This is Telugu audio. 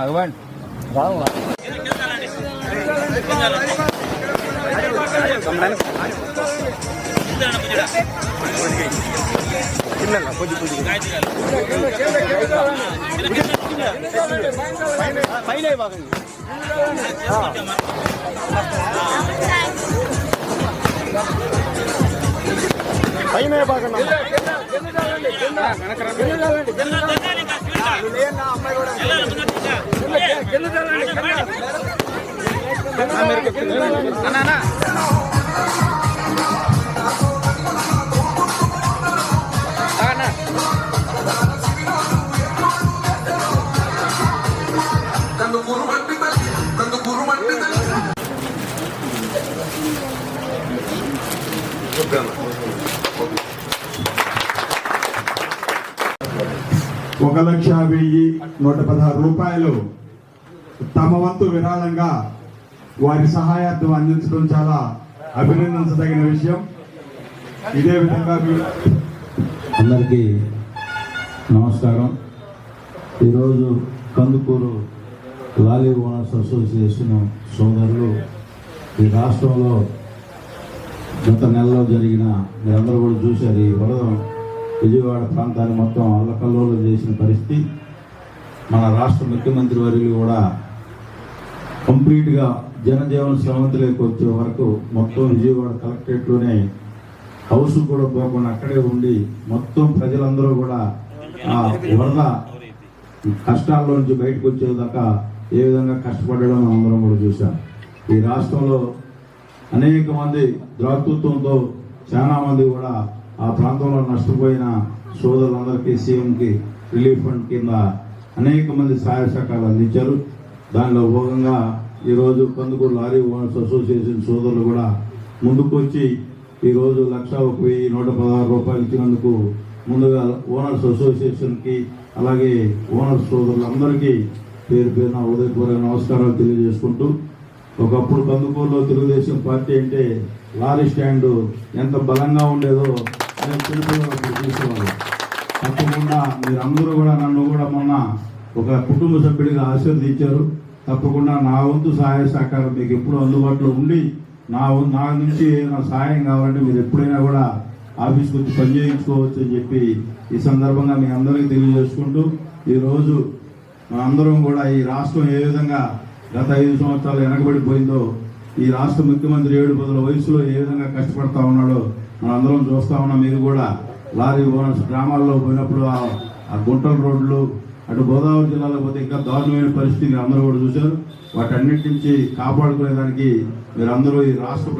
ఇవ్వండి పైన బాగా కందుకూరు మట్టి తల్లి కందుకూరు మట్టి తల్లి ఒక లక్ష వెయ్యి నూట పదహారు రూపాయలు. తమ వంతు విరాళంగా వారి సహాయార్థం అందించడం చాలా అభినందించదగిన విషయం. ఇదే విధంగా అందరికీ నమస్కారం. ఈరోజు కందుకూరు లాలీ ఓనర్స్ అసోసియేషన్ సోదరులు ఈ రాష్ట్రంలో గత నెలలో జరిగిన మీరందరూ కూడా చూశారు ఈ వరద. విజయవాడ ప్రాంతాన్ని మొత్తం అల్లకల్లోలు చేసిన పరిస్థితి. మన రాష్ట్ర ముఖ్యమంత్రి వర్యులు కూడా కంప్లీట్గా జనజీవన శ్రవంతిలోకి వచ్చే వరకు మొత్తం విజయవాడ కలెక్టరేట్లోనే హౌస్ కూడా పోకుండా అక్కడే ఉండి మొత్తం ప్రజలందరూ కూడా ఆ వరద కష్టాల్లో నుంచి బయటకు వచ్చేదాకా ఏ విధంగా కష్టపడడం అందరం కూడా చూసాం ఈ రాష్ట్రంలో అనేక మంది ద్రాతృత్వంతో చాలా మంది కూడా ఆ ప్రాంతంలో నష్టపోయిన సోదరులందరికీ సీఎంకి రిలీఫ్ ఫండ్ కింద అనేక మంది సహాయ శాఖలు అందించారు. దానిలో భాగంగా ఈరోజు కందుకూరు లారీ ఓనర్స్ అసోసియేషన్ సోదరులు కూడా ముందుకు వచ్చి ఈరోజు లక్ష ఒక వెయ్యి నూట పదహారు రూపాయలు ఇచ్చినందుకు ముందుగా ఓనర్స్ అసోసియేషన్కి అలాగే ఓనర్స్ సోదరులందరికీ పేరు పేరున ఉదయపూర్వక నమస్కారాలు తెలియజేసుకుంటూ ఒకప్పుడు కందుకూరులో తెలుగుదేశం పార్టీ అంటే లారీ స్టాండ్ ఎంత బలంగా ఉండేదో నేను చిన్నపిల్లలప్పుడు చూసేవాళ్ళు తప్పకుండా మీరందరూ కూడా నన్ను కూడా మొన్న ఒక కుటుంబ సభ్యుడిగా ఆశీర్వదించారు. తప్పకుండా నా వంతు సహాయ సహకారం మీకు ఎప్పుడు అందుబాటులో ఉండి నా నా నుంచి నా సహాయం కావాలంటే మీరు ఎప్పుడైనా కూడా ఆఫీస్కి వచ్చి పనిచేయించుకోవచ్చు అని చెప్పి ఈ సందర్భంగా మీ అందరికీ తెలియజేసుకుంటూ ఈరోజు మన అందరం కూడా ఈ రాష్ట్రం ఏ విధంగా గత ఐదు సంవత్సరాలు వెనకబడిపోయిందో ఈ రాష్ట్ర ముఖ్యమంత్రి ఏడు పదుల వయసులో ఏ విధంగా కష్టపడతా ఉన్నాడో మనందరం అందరం చూస్తా ఉన్నాం. మీరు కూడా లారీ బోనస్ గ్రామాల్లో పోయినప్పుడు ఆ ఆ గుంటల రోడ్లు అటు గోదావరి జిల్లాలో పోతే ఇంకా దారుణమైన పరిస్థితి అందరూ కూడా చూశారు. వాటన్నిటి నుంచి కాపాడుకునేదానికి మీరు అందరూ ఈ రాష్ట్ర